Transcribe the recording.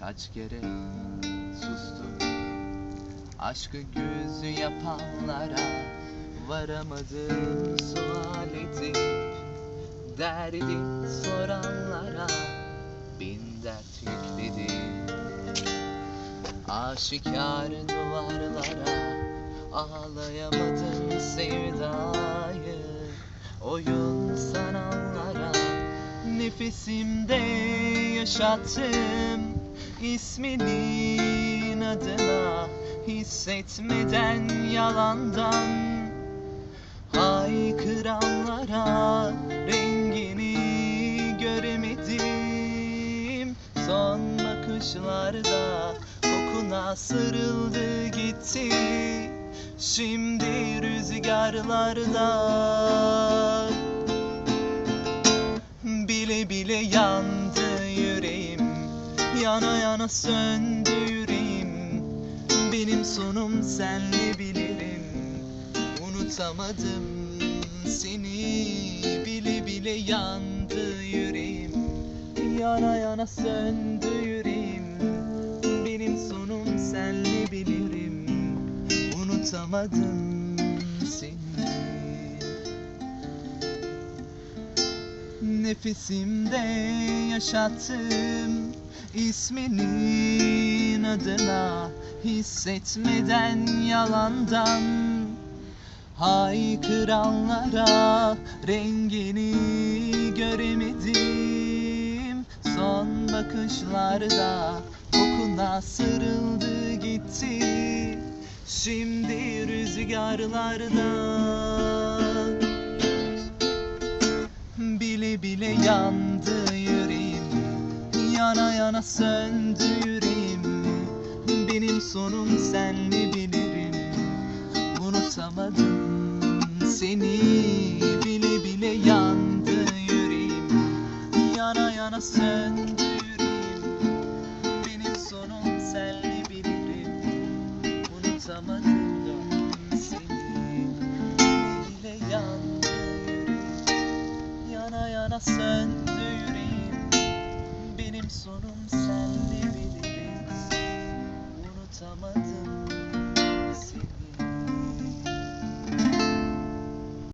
Kaç kere sustum. Aşkı gözü yapanlara Varamadım sual edip Derdi soranlara Bin dert yükledim. Aşikar duvarlara Ağlayamadım sevdayı. Oyun sananlara Nefesimde yaşattım isminin adına Hissetmeden yalandan Haykıranlara Rengini göremedim. Son bakışlarda Kokuna sarıldı gitti. Şimdi rüzgarlarda Bile bile yandı Yana yana söndü yüreğim. Benim sonum senle bilirim. Unutamadım seni. Bile bile yandı yüreğim. Yana yana söndü yüreğim. Benim sonum senle bilirim. Unutamadım seni. Nefesimde yaşattım isminin adına Hissetmeden yalandan Haykıranlara rengini göremedim. Son bakışlarda kokuna sarıldı gitti. Şimdi rüzgarlarda Bile bile yüreğim Yana söndü yüreğim Benim sonum senli bilirim? Unutamadım seni. Bile bile yandı yüreğim. Yana yana söndü yüreğim Benim sonum senli bilirim? Unutamadım seni. Bile yandı. Yüreğim Yana yana söndü yüreğim Benim sonum senle beni unutamadım seni.